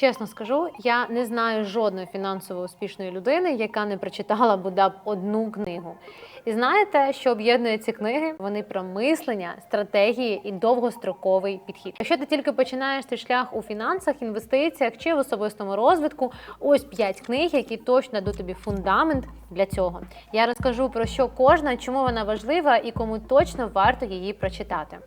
Чесно скажу, я не знаю жодної фінансово успішної людини, яка не прочитала бодай одну книгу. І знаєте, що об'єднує ці книги? Вони про мислення, стратегії і довгостроковий підхід. Якщо ти тільки починаєш свій шлях у фінансах, інвестиціях чи в особистому розвитку, ось п'ять книг, які точно дадуть тобі фундамент для цього. Я розкажу про що кожна, чому вона важлива і кому точно варто її прочитати.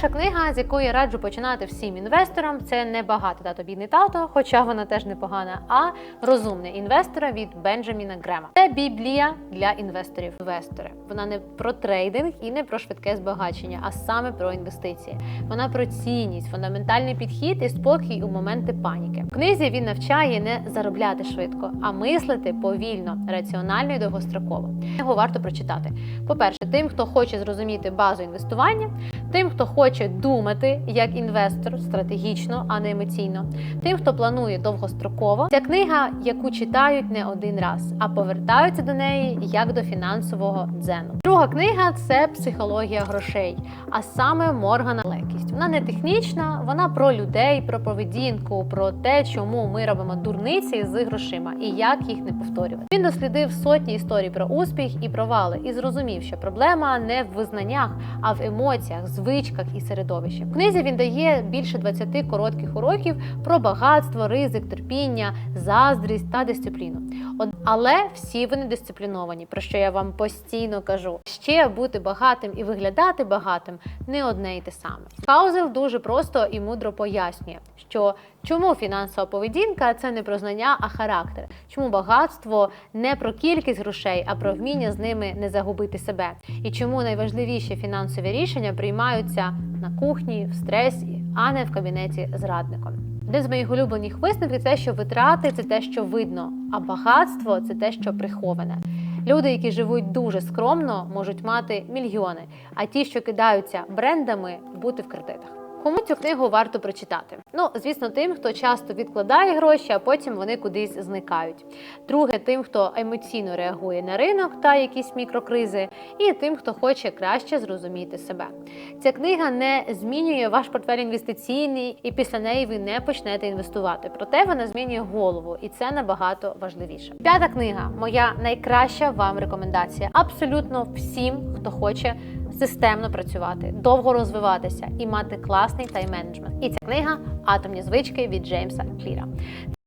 Перша книга, з якої раджу починати всім інвесторам, це не багато тато бідний тато, хоча вона теж непогана, а розумний інвестора від Бенджаміна Грема. Це біблія для інвесторів. Інвестори. Вона не про трейдинг і не про швидке збагачення, а саме про інвестиції. Вона про цінність, фундаментальний підхід і спокій у моменти паніки. В книзі він навчає не заробляти швидко, а мислити повільно, раціонально і довгостроково. Його варто прочитати. По-перше, тим, хто хоче зрозуміти базу інвестування, тим, хто хоче думати як інвестор стратегічно, а не емоційно, тим, хто планує довгостроково. Ця книга, яку читають не один раз, а повертаються до неї як до фінансового дзену. Друга книга це психологія грошей, а саме Моргана Лекість. Вона не технічна, вона про людей, про поведінку, про те, чому ми робимо дурниці з грошима і як їх не повторювати. Він дослідив сотні історій про успіх і провали, і зрозумів, що проблема не в визнаннях, а в емоціях, звичках і середовищі. В книзі він дає більше 20 коротких уроків про багатство, ризик, терпіння, заздрість та дисципліну. Але всі вони дисципліновані, про що я вам постійно кажу. Ще бути багатим і виглядати багатим не одне й те саме. Хаузел дуже просто і мудро пояснює, що чому фінансова поведінка це не про знання, а характер. Чому багатство не про кількість грошей, а про вміння з ними не загубити себе. І чому найважливіші фінансові рішення приймаються на кухні, в стресі, а не в кабінеті з радником. Один з моїх улюблених висновків це, що витрати це те, що видно, а багатство це те, що приховане. Люди, які живуть дуже скромно, можуть мати мільйони, а ті, що кидаються брендами, бути в кредитах. Кому цю книгу варто прочитати? Ну, звісно, тим, хто часто відкладає гроші, а потім вони кудись зникають. Друге, тим, хто емоційно реагує на ринок та якісь мікрокризи, і тим, хто хоче краще зрозуміти себе. Ця книга не змінює ваш портфель інвестиційний, і після неї ви не почнете інвестувати. Проте вона змінює голову, і це набагато важливіше. П'ята книга моя найкраща вам рекомендація. Абсолютно всім, хто хоче системно працювати, довго розвиватися і мати класний тайм-менеджмент. І ця книга Атомні звички від Джеймса Кліра.